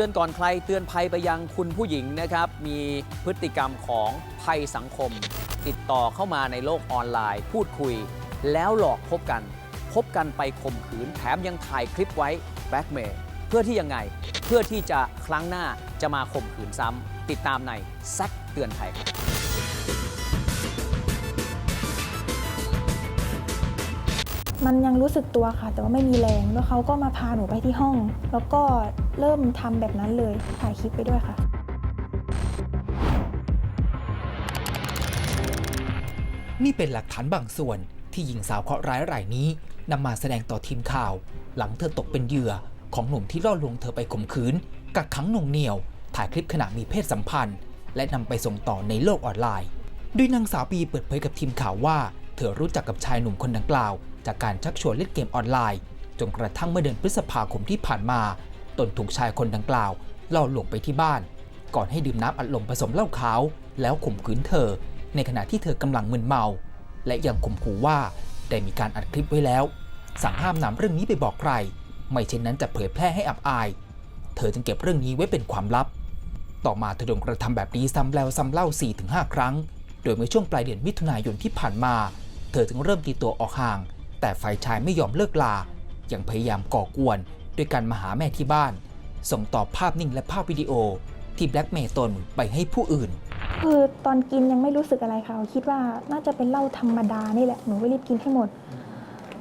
ตือนก่อนใครเตือนภัยไปยังคุณผู้หญิงนะครับ มีพฤติกรรมของภัยสังคม ติดต่อเข้ามาในโลกออนไลน์ พูดคุย แล้วหลอกพบกันพบกันไปข่มขืนแถมยังถ่ายคลิปไว้แบล็กเมย์เพื่อที่ยังไง เพื่อที่จะครั้งหน้าจะมาข่มขืนซ้ำติดตามในแซกเตือนภัยครับ มันยังรู้สึกตัวค่ะ แต่ว่าไม่มีแรง แล้วเขาก็มาพาหนูไปที่ห้อง แล้วก็เริ่มทำแบบนั้นเลย ถ่ายคลิปไปด้วยค่ะ นี่เป็นหลักฐานบางส่วนที่หญิงสาวเคราะห์ร้ายรายนี้นำมาแสดงต่อทีมข่าว หลังเธอตกเป็นเหยื่อของหนุ่มที่ล่อลวงเธอไปข่มขืน กักขังหน่วงเหนี่ยว ถ่ายคลิปขณะมีเพศสัมพันธ์ และนำไปส่งต่อในโลกออนไลน์โดยนางสาวปีเปิดเผยกับทีมข่าวว่า เธอรู้จักกับชายหนุ่มคนดังกล่าว จากการชักชวนเล่นเกมออนไลน์ จนกระทั่งเมื่อเดือนพฤษภาคมที่ผ่านมา ตนถูกชายคนดังกล่าวล่อลวงไปที่บ้าน ก่อนให้ดื่มน้ำอัดลมผสมเหล้าขาว แล้วข่มขืนเธอ ในขณะที่เธอกำลังมึนเมา และยังข่มขู่ว่าได้มีการอัดคลิปไว้แล้ว สั่งห้ามนำเรื่องนี้ไปบอกใคร ไม่เช่นนั้นจะเผยแพร่ให้อับอาย เธอจึงเก็บเรื่องนี้ไว้เป็นความลับ ต่อมาเธอโดนกระทำแบบนี้ซ้ำแล้วซ้ำเล่า 4-5 ครั้ง โดยเมื่อช่วงปลายเดือนมิถุนายนที่ผ่านมา เธอจึงเริ่มตีตัวออกห่าง แต่ฝ่ายชายไม่ยอมเลิกลา ยังพยายามก่อกวนด้วยการมาหาแม่ที่บ้าน ส่งต่อภาพนิ่งและภาพวิดีโอที่แบล็กเมย์ตนไปให้ผู้อื่น คือตอนกินยังไม่รู้สึกอะไรค่ะ คิดว่าน่าจะเป็นเหล้าธรรมดานี่แหละ หนูก็รีบกินให้หมด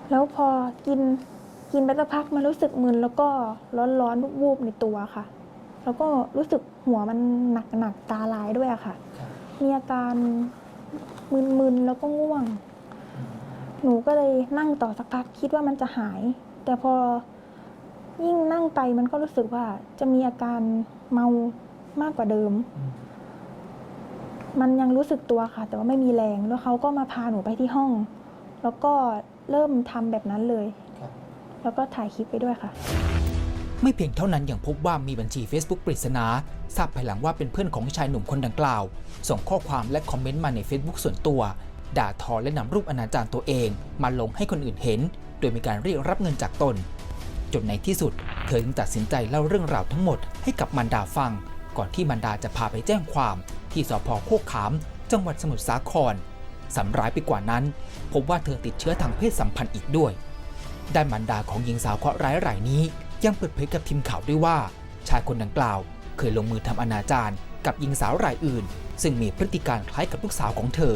แล้วพอกินกินไปสักพักมันรู้สึกมึนแล้วก็ร้อนๆวูบๆในตัวค่ะ แล้วก็รู้สึกหัวมันหนักหนักๆตาลายด้วยอะค่ะ มีอาการมึนๆแล้วก็ง่วง หนูก็เลยนั่งต่อสักพักคิดว่ามันจะหาย แต่พอยิ่งนั่งไปมันก็รู้สึกว่าจะมีอาการเมามากกว่าเดิม มันยังรู้สึกตัวค่ะ แต่ว่าไม่มีแรงแล้วเขาก็มาพาหนูไปที่ห้อง แล้วก็เริ่มทำแบบนั้นเลย แล้วก็ถ่ายคลิปไปด้วยค่ะ ไม่เพียงเท่านั้นยังพบว่ามีบัญชี Facebook ปริศนาทราบภายหลังว่าเป็นเพื่อนของชายหนุ่มคนดังกล่าว ส่งข้อความและคอมเมนต์มาใน Facebook ส่วนตัว ด่าทอและนำรูปอนาจารตัวเองมาลงให้คนอื่นเห็น โดยมีการเรียกรับเงินจากตน จนในที่สุด เธอจึงตัดสินใจเล่าเรื่องราวทั้งหมดให้กับมันดาฟัง ก่อนที่มันดาจะพาไปแจ้งความ ที่สพโคกขาม จังหวัดสมุทรสาครสำร้ายไปกว่านั้น พบว่าเธอติดเชื้อทางเพศสัมพันธ์อีกด้วยด้านมันดาของหญิงสาวเคราะห์ร้ายรายนี้ ยังเปิดเผยกับทีมข่าวด้วยว่า ชายคนดังกล่าว เคยลงมือทำอนาจารกับหญิงสาวรายอื่น ซึ่งมีพฤติการคล้ายกับลูกสาวของเธอ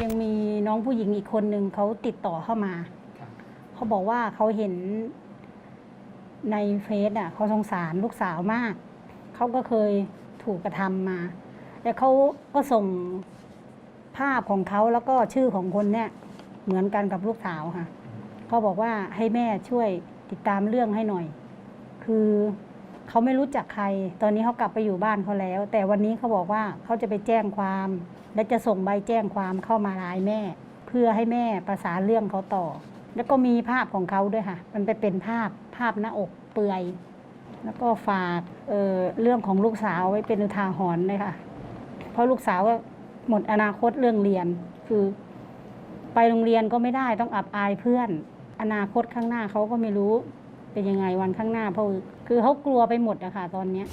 ยังมีน้องผู้หญิงอีกคนหนึ่งเขาติดต่อเข้ามา เขาบอกว่าเขาเห็นในเฟซอะเขาสงสารลูกสาวมาก เขาก็เคยถูกกระทำมาแต่เขาก็ส่งภาพของเขาแล้วก็ชื่อของคนเนี่ยเหมือนกันกับลูกสาวค่ะ เขาบอกว่าให้แม่ช่วยติดตามเรื่องให้หน่อย คือ เขาไม่รู้จักใคร ตอนนี้เขากลับไปอยู่บ้านเขาแล้ว แต่วันนี้เขาบอกว่าเขาจะไปแจ้งความ และจะส่งใบแจ้งความเข้ามาลายแม่ เพื่อให้แม่ประสานเรื่องเขาต่อ แล้วก็มีภาพของเขาด้วยค่ะ มันไปเป็นภาพภาพหน้าอกเปื่อย แล้วก็ฝากเออเรื่องของลูกสาวไว้เป็นอุทาหรณ์เลยค่ะ เพราะลูกสาวก็หมดอนาคตเรื่องเรียน คือไปโรงเรียนก็ไม่ได้ต้องอับอายเพื่อน อนาคตข้างหน้าเขาก็ไม่รู้ เป็นยังไงวันข้างหน้าเพราะคือเขากลัวไปหมดอะค่ะตอนเนี้ย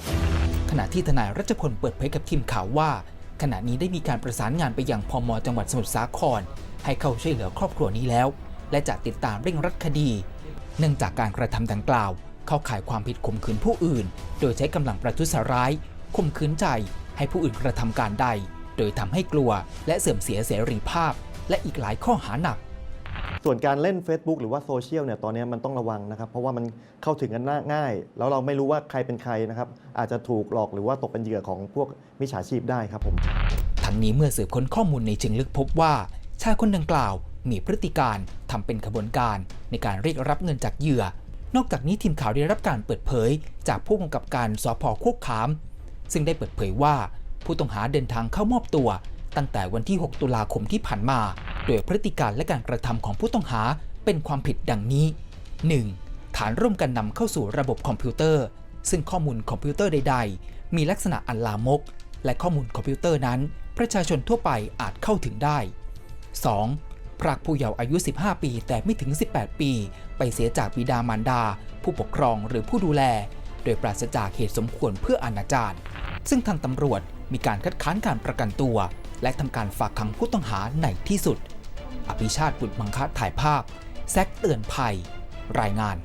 ขณะที่ทนายรัชพลเปิดเผยกับทีมข่าวว่า ขณะนี้ได้มีการประสานงานไปยังพมจังหวัดสมุทรสาคร ให้เข้าช่วยเหลือครอบครัวนี้แล้ว และจะติดตามเร่งรัดคดี เนื่องจากการกระทำดังกล่าว เข้าข่ายความผิดข่มขืนผู้อื่น โดยใช้กำลังประทุษร้ายข่มขืนใจ ให้ผู้อื่นกระทำการใด โดยทำให้กลัว และเสื่อมเสียเสรีภาพ และอีกหลายข้อหาหนัก ส่วนการเล่น Facebook หรือว่าโซเชียลเนี่ยตอนนี้มันต้องระวังนะครับ เพราะว่ามันเข้าถึงกันง่าย แล้วเราไม่รู้ว่าใครเป็นใครนะครับ อาจจะถูกหลอกหรือว่าตกเป็นเหยื่อของพวกมิจฉาชีพได้ครับผมทั้งนี้เมื่อสืบค้นข้อมูลในเชิงลึกพบว่า ชายคนดังกล่าวมีพฤติการทำเป็นขบวนการ ในการเรียกรับเงินจากเหยื่อ นอกจากนี้ทีมข่าวได้รับการเปิดเผย จากผู้กำกับการสพโคกขาม ซึ่งได้เปิดเผยว่า ผู้ต้องหาเดินทางเข้ามอบตัว ตั้งแต่วันที่ 6 ตุลาคมที่ผ่านมา ดยพฤติการและการกระทำของผู้ต้องหาเป็นความผิดดังนี้ 1. ฐานร่วมกันนำเข้าสู่ระบบคอมพิวเตอร์ ซึ่งข้อมูลคอมพิวเตอร์ใด ๆ มีลักษณะอันลามก และข้อมูลคอมพิวเตอร์นั้น ประชาชนทั่วไปอาจเข้าถึงได้ 2. พรากผู้เยาว์อายุ 15 ปีแต่ไม่ถึง 18 ปี ไปเสียจากบิดามารดา ผู้ปกครองหรือผู้ดูแล โดยปราศจากเหตุสมควรเพื่ออนาจารซึ่งทางตำรวจมีการคัดค้านการประกันตัว และทำการฝากขังผู้ต้องหาในที่สุด อภิชาติบุตรมังคะถ่ายภาพ แซกเตือนภัย รายงาน